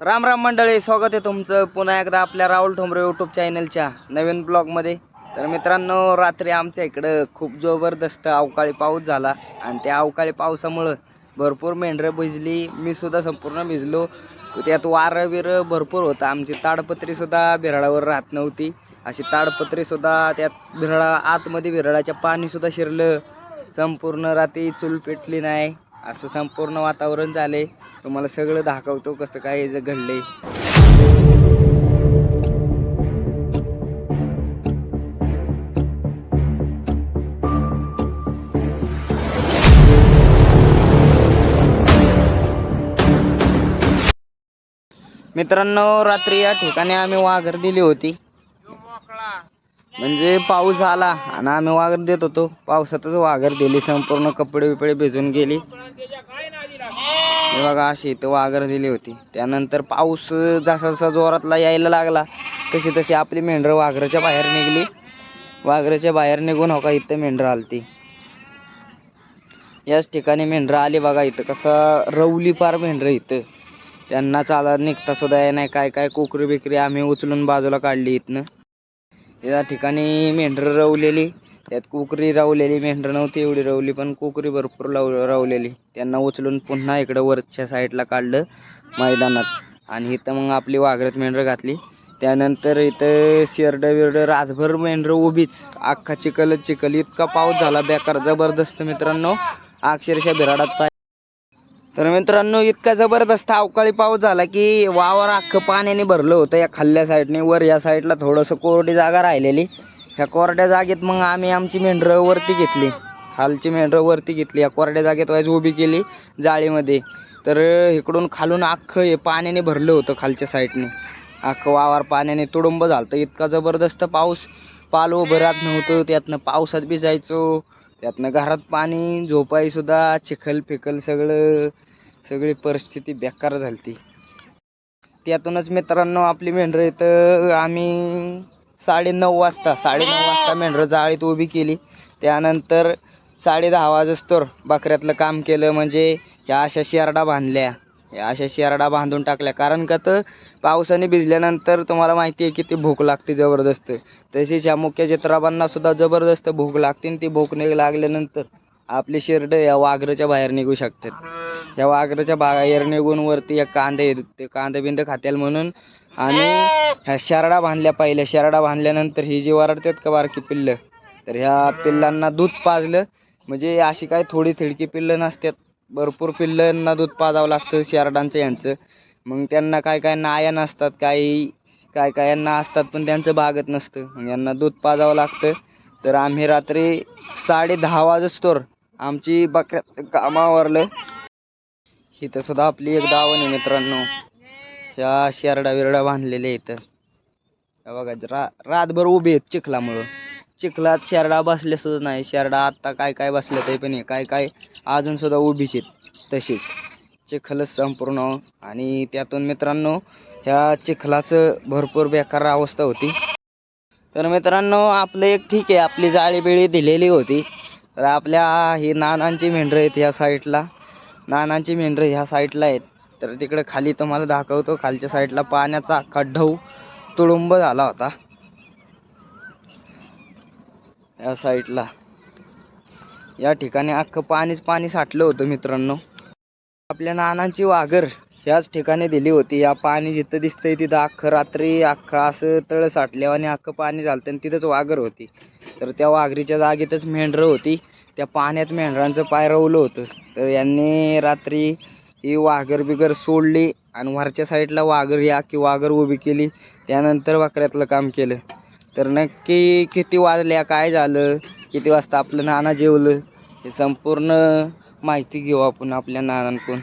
राम राम मंडळी स्वागत आहे तुमचं पुन्हा एकदा आपल्या राहुल ठोंबरे यूट्यूब चॅनलच्या नवीन ब्लॉगमध्ये तर मित्रांनो रात्री आमच्या इकडं खूप जबरदस्त अवकाळी पाऊस झाला आणि त्या अवकाळी पावसामुळं भरपूर मेंढरं भिजली. मी सुद्धा संपूर्ण भिजलो. त्यात वारं बिरं भरपूर होतं. आमची ताडपत्रीसुद्धा बिराडावर राहत नव्हती. अशी ताडपत्रीसुद्धा त्यात बिराडा आतमध्ये बिराडाच्या पाणीसुद्धा शिरलं. संपूर्ण रात्री चूल पेटली नाही. असं संपूर्ण वातावरण झाले. तुम्हाला सगळं दाखवतो कसं काय जर घडले मित्रांनो रात्री या ठिकाणी आम्ही वाघर दिली होती. म्हणजे पाऊस आला आणि आम्ही वाघर देत होतो. पावसातच वाघर दिली संपूर्ण कपडे बिपडे भिजून गेली. हे बघा अशी इथं वाघर दिली होती. त्यानंतर पाऊस जसा जसा जोरातला यायला लागला तशी तशी आपली मेंढरं वाघराच्या बाहेर निघली. वाघराच्या बाहेर निघून हो का इथं मेंढरं आलती. याच ठिकाणी मेंढरं आली बघा इथं कसं रवली पार मेंढरं इथं. त्यांना चाला निघता सुद्धा नाही काय काय कोकरी बिकरी आम्ही उचलून बाजूला काढली इथनं. या ठिकाणी मेंढरं रवलेली. त्यात कुकरी रवलेली मेंढरं नव्हती एवढी रवली पण कुकरी भरपूर लाव रवलेली. त्यांना उचलून पुन्हा इकडं वरच्या साईडला काढलं मैदानात. आणि इथं मग आपली वाघरत मेंढरं घातली. त्यानंतर इथं शेरडं बिरडं रातभर मेंढरं उभीच. अख्खा चिखल चिखल. इतका पाऊस झाला बेकार जबरदस्त मित्रांनो. अक्षरशः बिराडात पाय तर मित्रांनो इतका जबरदस्त अवकाळी पाऊस झाला की वावर अख्खं पाण्याने भरलं होतं. या खाल्ल्या साईडने वर या साईडला थोडंसं कोरडी जागा राहिलेली. ह्या कोरड्या जागेत मग आम्ही आमची मेंढरं वरती घेतली. खालची मेंढरं वरती घेतली. या कोरड्या जागेत वाईज उभी केली जाळीमध्ये. तर इकडून खालून अख्खं हे पाण्याने भरलं होतं खालच्या साईडने अख्खं वावर पाण्याने तुडुंब झालं तर इतका जबरदस्त पाऊस. पाल उभं राहत नव्हतं. त्यातनं पावसात भिजायचो. त्यातनं घरात पाणी झोपाईसुद्धा चिखल फिकल सगळं सगळी परिस्थिती बेकार झाली त्यातूनच मित्रांनो आपली मेंढरं इथं आम्ही साडेनऊ वाजता साडेनऊ वाजता मेंढरं जाळीत उभी केली. त्यानंतर साडे दहा वाजस्तोर बकऱ्यातलं काम केलं म्हणजे ह्या अशा शेरडा बांधल्या. या अशा शेरडा बांधून टाकल्या. कारण का तर पावसाने भिजल्यानंतर तुम्हाला माहिती आहे की ती भूक लागते जबरदस्त. तशीच ह्या मुख्य चित्राबांना सुद्धा जबरदस्त भूक लागते आणि ती भूक निघ लागल्यानंतर आपली शेरडं या वाघराच्या बाहेर निघू शकतात. या वाघराच्या बाहेर निघून वरती एक कांदे ते कांदे बिंद खात्याल म्हणून आणि ह्या शेरडा बांधल्या पाहिल्या. शेरडा बांधल्यानंतर ही जी वरडतात का बारकी पिल्लं तर ह्या पिल्लांना दूध पाजलं. म्हणजे अशी काय थोडी थिडकी पिल्लं नसतात. भरपूर पिल्लांना दूध पाजावं लागतं शेरडांचं यांचं. मग त्यांना काय काय नाया नसतात काही काय काय यांना असतात पण त्यांचं भागत नसतं. मग यांना दूध पाजावं लागतं. तर आम्ही रात्री साडे दहा वाजस्तोर आमची बकऱ्यात कामावरलं. इथं सुद्धा आपली एक दावण आहे मित्रांनो. ह्या शेरडा बिरडा बांधलेल्या इथं. बघा रा रातभर उभे आहेत चिखलामुळं. चिखलात शेरडा बसले सुद्धा नाही. शेरडा आत्ता काय काय बसले ते पण आहे काय काय अजून सुद्धा उभीच आहेत. तशीच. चिखलच संपूर्ण. आणि त्यातून मित्रांनो ह्या चिखलाचं भरपूर बेकार अवस्था होती. तर मित्रांनो आपलं एक ठीक आहे. आपली जाळी बिळी दिलेली होती. तर आपल्या ही नानांची मेंढरं आहेत ह्या साईडला. नानांची मेंढरं ह्या साईडला आहेत. तर तिकडे खाली तुम्हाला दाखवतो खालच्या साईडला पाण्याचा अख्खा ढऊ तुडुंब झाला होता. या साईडला. या ठिकाणी अख्खं पाणीच पाणी साठलं होतं मित्रांनो. आपल्या नानांची वाघर ह्याच ठिकाणी दिली होती. या पाणी जिथं दिसतंय तिथं अख्खं रात्री अख्खं असं तळ साठल्यावर आणि अख्खं पाणी झालं आणि तिथंच वाघर होती. तर त्या वाघरीच्या जागेतच मेंढरं होती. त्या पाण्यात मेंढरांचं पाय रवलं होतं. तर यांनी रात्री ही वाघर बिगर सोडली आणि वरच्या साईडला वाघर ही अख्खी वाघर उभी केली. त्यानंतर बकऱ्यातलं काम केलं. तर नक्की किती वाजल्या काय झालं किती वाजता आपलं नाना जेवलं हे संपूर्ण माहिती घेऊ आपण आपल्या नानांकडून.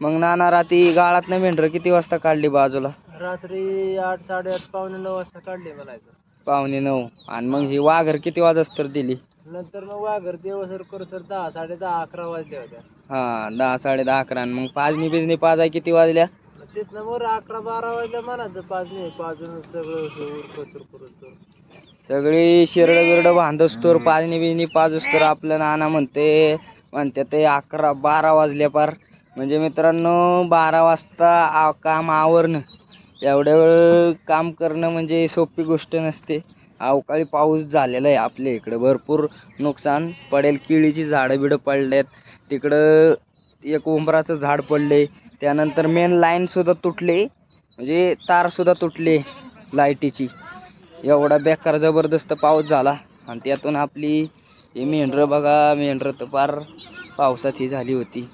मग नाना रात्री गाळातनं मेंढरं किती वाजता काढली बाजूला? रात्री आठ साडेआठ पावणे नऊ वाजता काढले म्हणायचं. पावणे नऊ. आणि मग ही वाघर किती वाजस्तर दिली? नंतर मग वाघर देवसर करसर दहा साडे दहा अकरा वाजले होत्या. हां दहा साडे दहा अकरा. आणि मग पाजणी बिजणी पाजाय किती वाजल्या? मग तिथनं मग अकरा बारा वाजल्या म्हणायचं पाच नाही पाजून सगळं उरकतूर करूच सगळी शिरड बिरड बांधस्तोर पाजणी बिजणी पाजस्तोर आपलं नाना म्हणते. म्हणते ते अकरा बारा वाजल्या पार. म्हणजे मित्रांनो बारा वाजता आ काम आवरणं. एवढ्या वेळ काम करणं म्हणजे सोपी गोष्ट नसते. अवकाळी पाऊस झालेला आहे आपल्या इकडं. भरपूर नुकसान पडेल. केळीची झाडं बिडं पडलेत. तिकडं एक उंबराचं झाड पडले. त्यानंतर मेन लाईनसुद्धा तुटले. म्हणजे तारसुद्धा तुटले लाईटीची. एवढा बेकार जबरदस्त पाऊस झाला. आणि त्यातून आपली ही मेंढरं बघा. मेंढरं तर फार पावसात ही झाली होती.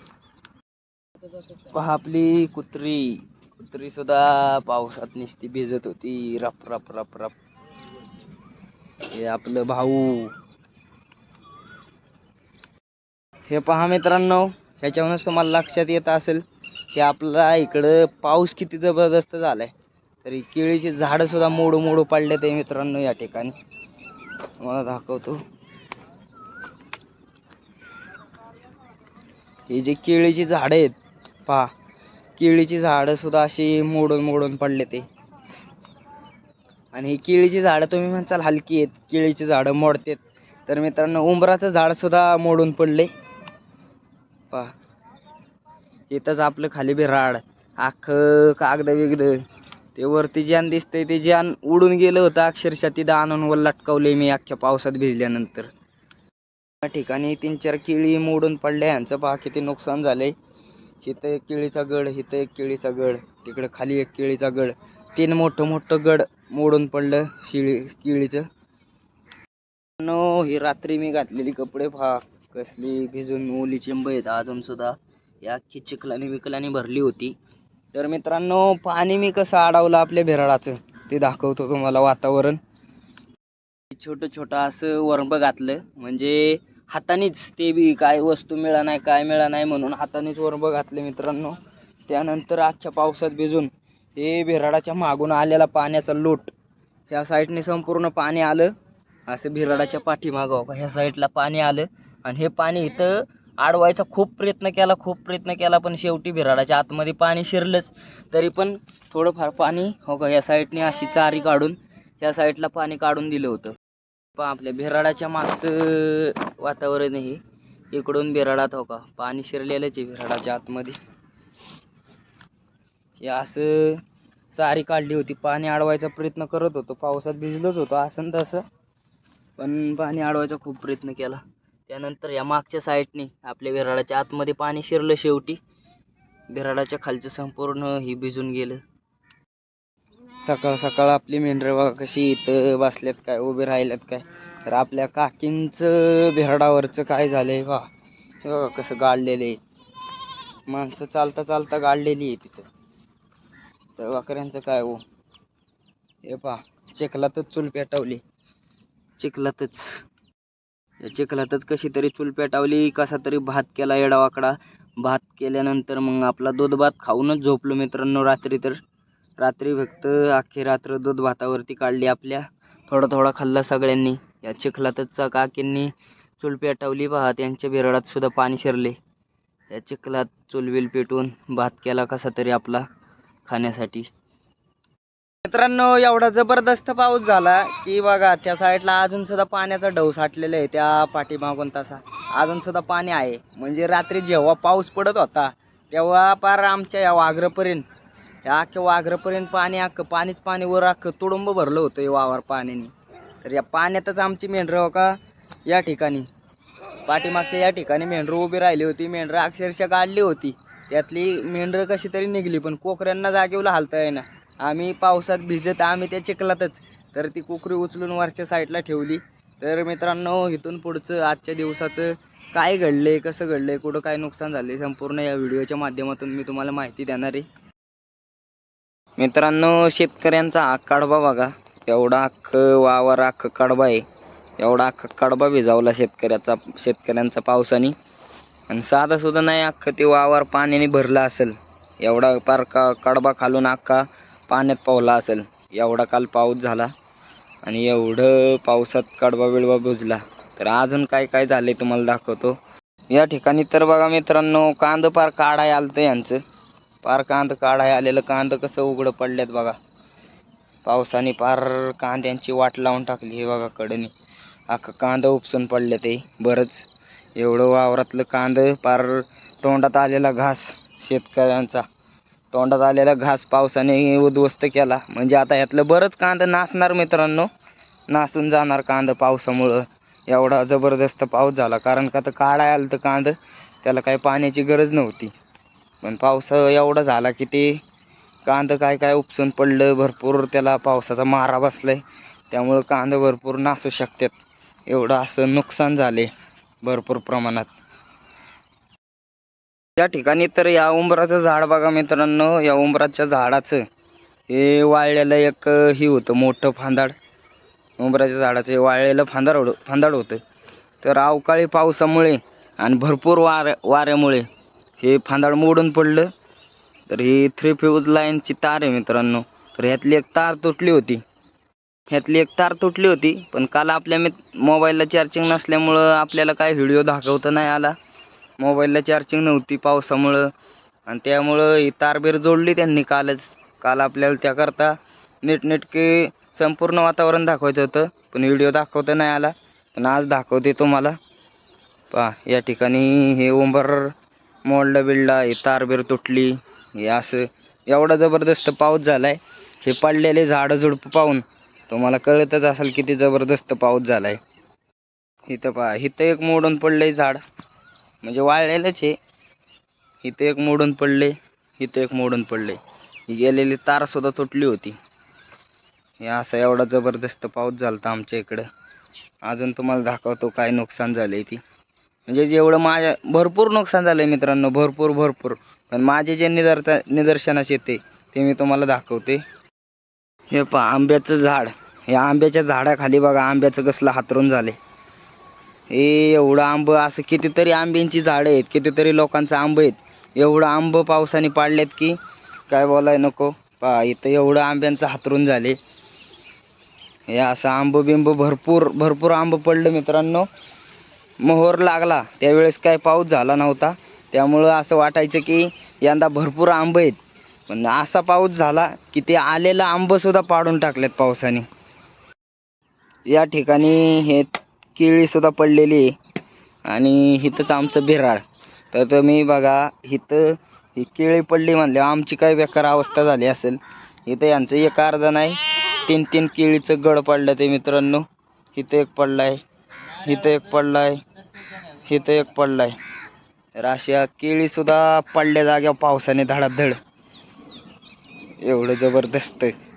पहा आपली कुत्री. कुत्रीसुद्धा पावसात नुसती भिजत होती. रप रप रप रप. हे आपलं भाऊ. हे पहा मित्रांनो ह्याच्यावरूनच तुम्हाला लक्षात येत असेल की आपला इकडं पाऊस किती जबरदस्त झालाय. तरी केळीची झाडं सुद्धा मोडू मोडू पडले ते मित्रांनो या ठिकाणी. तुम्हाला दाखवतो. ही जी केळीची झाडं आहेत पहा. केळीची झाडं सुद्धा अशी मोडून मोडून पडले ते आणि ही केळीची झाडं तुम्ही म्हणसाल हलकी आहेत केळीची झाडं मोडतात. तर मित्रांनो उंबराचं झाडसुद्धा मोडून पडले. पहा. इथंच आपलं खाली बिराड अख्खं कागद विगद ते वरती ज्यान दिसतंय ते ज्यान उडून गेलं होतं अक्षरशः तिथं आणून वर लटकवले मी अख्ख्या पावसात भिजल्यानंतर. त्या ठिकाणी तीन चार केळी मोडून पडल्या यांचं पहा किती नुकसान झाले इथं एक केळीचा गड इथं एक केळीचा गड तिकडं खाली एक केळीचा गड तीन मोठं मोठं गड. मोडून पडलं शिळी किळीचं. नो ही रात्री मी घातलेली कपडे फा कसली भिजून ओली चिंब आहेत अजून सुद्धा. या अख्खी चिखलाने विकलाने भरली होती. तर मित्रांनो पाणी मी कसं अडवलं आपल्या भेराडाचं ते दाखवतो तुम्हाला वातावरण. छोटं छोटं असं वरंब घातलं म्हणजे हातानेच ते बी काय वस्तू मिळा नाही काय मिळा नाही म्हणून हातानेच वरंब घातले मित्रांनो. त्यानंतर अख्ख्या पावसात भिजून हे बिराडाच्या मागून आलेला पाण्याचा लोट. ह्या साईडने संपूर्ण पाणी आलं. असं बिराडाच्या पाठीमागं हो का ह्या साईडला पाणी आलं. आणि हे पाणी इथं अडवायचा खूप प्रयत्न केला खूप प्रयत्न केला पण शेवटी बिराडाच्या आतमध्ये पाणी शिरलंच. तरी पण थोडंफार पाणी हो का या साईडने अशी चारी काढून ह्या साईडला पाणी काढून दिलं होतं. पण आपल्या बिराडाच्या मागचं वातावरण हे इकडून बिराडात हो का पाणी शिरलेलंच आहे बिराडाच्या आतमध्ये. हे असं चारी काढली होती. पाणी अडवायचा प्रयत्न करत होतो. पावसात भिजलोच होतो. असं तसं. पण पाणी अडवायचा खूप प्रयत्न केला. त्यानंतर या मागच्या साईडने आपल्या बिराडाच्या आतमध्ये पाणी शिरलं शेवटी. बिराडाच्या खालचं संपूर्ण ही भिजून गेलं. सकाळ सकाळ आपली मेंढरं बघा कशी इथं बसल्यात काय उभे राहिल्यात काय? तर आपल्या काकींचं बिराडावरचं काय झालंय बा? हे बघा कसं गाडलेलं आहे. माणसं चालता चालता गाडलेली आहे तिथं. तर वाकऱ्यांचं काय हो? हे पहा चिखलातच चूल पेटावली. चिखलातच. या चिखलातच कशी तरी चूल पेटावली कसा तरी भात केला येडावाकडा. भात केल्यानंतर मग आपला दूध भात खाऊनच झोपलो मित्रांनो रात्री तर. रात्री फक्त अख्खी रात्र दूध भातावरती काढली आपल्या. थोडा थोडा खाल्ला सगळ्यांनी. या चिखलातच काकींनी चूल पेटवली पहा त्यांच्या बिराडात सुद्धा पाणी शिरले. या चिखलात चुलबिल पेटून भात केला कसा तरी आपला. खाण्यासाठी. मित्रांनो एवढा जबरदस्त पाऊस झाला की बघा त्या साईडला अजून सुद्धा पाण्याचा ढव साठलेला आहे त्या पाठीमागून तसा. अजून सुद्धा पाणी आहे. म्हणजे रात्री जेव्हा पाऊस पडत होता तेव्हा पार आमच्या या वाघरपर्यंत या अख्ख्या वाघरपर्यंत पाणी अख्खं पाणीच पाणी वर अख्खं तुडुंब भरलं होतं हे वावर पाण्याने. तर या पाण्यातच आमची मेंढरं हो का या ठिकाणी. पाठीमागच्या या ठिकाणी मेंढरं उभी राहिली होती. मेंढरं अक्षरशः काढली होती. त्यातली मेंढरं कशी तरी निघली पण कोकऱ्यांना जागेवला हालता येईना. आम्ही पावसात भिजत आम्ही त्या चिखलातच. तर ती कोकरी उचलून वरच्या साईडला ठेवली. तर मित्रांनो इथून पुढचं आजच्या दिवसाचं काय घडले कसं घडले कुठं काय नुकसान झाले संपूर्ण या व्हिडिओच्या माध्यमातून मी तुम्हाला माहिती देणार आहे. मित्रांनो शेतकऱ्यांचा हा काढबा बघा. एवढा अख्खं वावर अख्खं काढबा आहे. एवढा अख्खा काढबा भिजावला शेतकऱ्याचा शेतकऱ्यांचा पावसाने. आणि साधा सुद्धा नाही अख्खं ते वावर पाण्याने भरलं असेल. एवढा पार का कडबा खालून अख्खा पाण्यात पावला असेल. एवढा काल पाऊस झाला आणि एवढं पावसात कडबा बिडबा बुजला. तर अजून काय काय झालंय तुम्हाला दाखवतो. या ठिकाणी तर बघा मित्रांनो कांद पार काढाय आलं तर यांचं. पार कांद काढाय आलेलं कांद कसं उघडं पडल्यात बघा. पावसाने पार कांद्यांची वाट लावून टाकली हे बघा कडनी. अख्खं कांदा उपसून पडले ते बरंच. एवढं वावरातलं कांद पार तोंडात आलेला घास शेतकऱ्यांचा. तोंडात आलेला घास पावसाने उद्ध्वस्त केला. म्हणजे आता ह्यातलं बरंच कांदा नासणार मित्रांनो. नासून जाणार कांदा पावसामुळं. एवढा जबरदस्त पाऊस झाला. कारण का तर काढाय आलं तर कांदं त्याला काही पाण्याची गरज नव्हती. पण पाऊस एवढा झाला की ते कांदं काय काय उपसून पडलं भरपूर त्याला पावसाचा मारा बसलाय. त्यामुळं कांदं भरपूर नासू शकतात. एवढं असं नुकसान झाले. भरपूर प्रमाणात. त्या ठिकाणी तर या उंबराचं झाड बघा मित्रांनो या उंबराच्या झाडाचं. हे वाळलेलं एक ही होतं मोठं फांदाड. उंबराच्या झाडाचं हे वाळलेलं फांदाड फांदाड होतं. तर अवकाळी पावसामुळे आणि भरपूर वार वाऱ्यामुळे हे फांदाड मोडून पडलं. तर ही थ्री फ्यूज लाईनची तार आहे मित्रांनो. तर ह्यातली एक तार तुटली होती. ह्यातली एक तार तुटली होती पण काल आपल्या मी मोबाईलला चार्जिंग नसल्यामुळं आपल्याला काय व्हिडिओ दाखवता नाही आला. मोबाईलला चार्जिंग नव्हती पावसामुळं आणि त्यामुळं ही तारबीर जोडली त्यांनी कालच. काल आपल्याला त्याकरता नीटनेटके संपूर्ण वातावरण दाखवायचं होतं पण व्हिडिओ दाखवता नाही आला. पण आज दाखवते तुम्हाला. पहा या ठिकाणी हे उंबर मोडलं बिडला हे तारबीर तुटली. हे असं एवढा जबरदस्त पाऊस झाला आहे हे पडलेले झाडं झुडपं पाहून तुम्हाला कळतच असेल किती जबरदस्त पाऊस झाला आहे इथं पहा इथं एक मोडून पडलं आहे झाड. म्हणजे वाळलेलंच आहे. इथं एक मोडून पडले इथं एक मोडून पडले ही गेलेली तारसुद्धा तुटली होती. हे असा एवढा जबरदस्त पाऊस झाला होता आमच्या इकडं. अजून तुम्हाला दाखवतो काय नुकसान झालं आहे ती. म्हणजे जेवढं माझ्या भरपूर नुकसान झालं आहे मित्रांनो भरपूर भरपूर. पण माझे जे निदर्ता निदर्शनास येते ते मी तुम्हाला दाखवते. हे पहा आंब्याचं झाड. या आंब्याच्या झाडाखाली बघा आंब्याचं कसलं हातरून झाले हे एवढं आंब असं कितीतरी आंब्यांची झाडं आहेत कितीतरी लोकांचं आंब आहेत. एवढं आंब पावसाने पाडलेत की काय बोलाय नको. पहा इथं एवढं आंब्यांचं हातरून झाले हे असं आंब बिंब भरपूर भरपूर आंब पडलं मित्रांनो. मोहर लागला त्यावेळेस काय पाऊस झाला नव्हता. त्यामुळं असं वाटायचं की यंदा भरपूर आंब आहेत. पण असा पाऊस झाला की ते आलेलं आंबसुद्धा पाडून टाकलेत पावसाने. या ठिकाणी हे केळीसुद्धा पडलेली आहे. आणि इथंच आमचं भिराळ तर तुम्ही बघा इथं ही केळी पडली म्हणले आमची काय बेकार अवस्था झाली असेल. इथं यांचं एक अर्धा नाही तीन तीन केळीचं गड पडलं ते मित्रांनो. इथं एक पडला आहे इथं एक पडला आहे इथं एक पडला आहे तर अशा केळीसुद्धा पडल्या जाग्यावर पावसाने धडाधड. एवढं जबरदस्त आहे.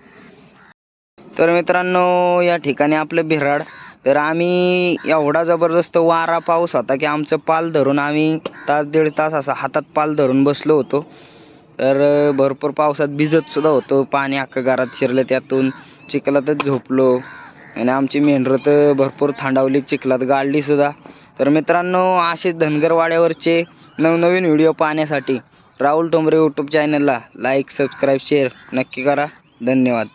तर मित्रांनो या ठिकाणी आपलं भिराड. तर आम्ही एवढा जबरदस्त वारा पाऊस होता की आमचं पाल धरून आम्ही तास दीड तास असा हातात पाल धरून बसलो होतो. तर भरपूर पावसात भिजत सुद्धा होतो. पाणी अख्खं घरात शिरलं त्यातून. चिखलातच झोपलो. आणि आमची मेंढरं तर भरपूर थांडावली चिखलात गाळली सुद्धा. तर मित्रांनो असेच धनगरवाड्यावरचे नवनवीन व्हिडिओ पाहण्यासाठी राहुल टोंबरे यूट्यूब चॅनलला लाईक सबस्क्राईब शेअर नक्की करा. धन्यवाद.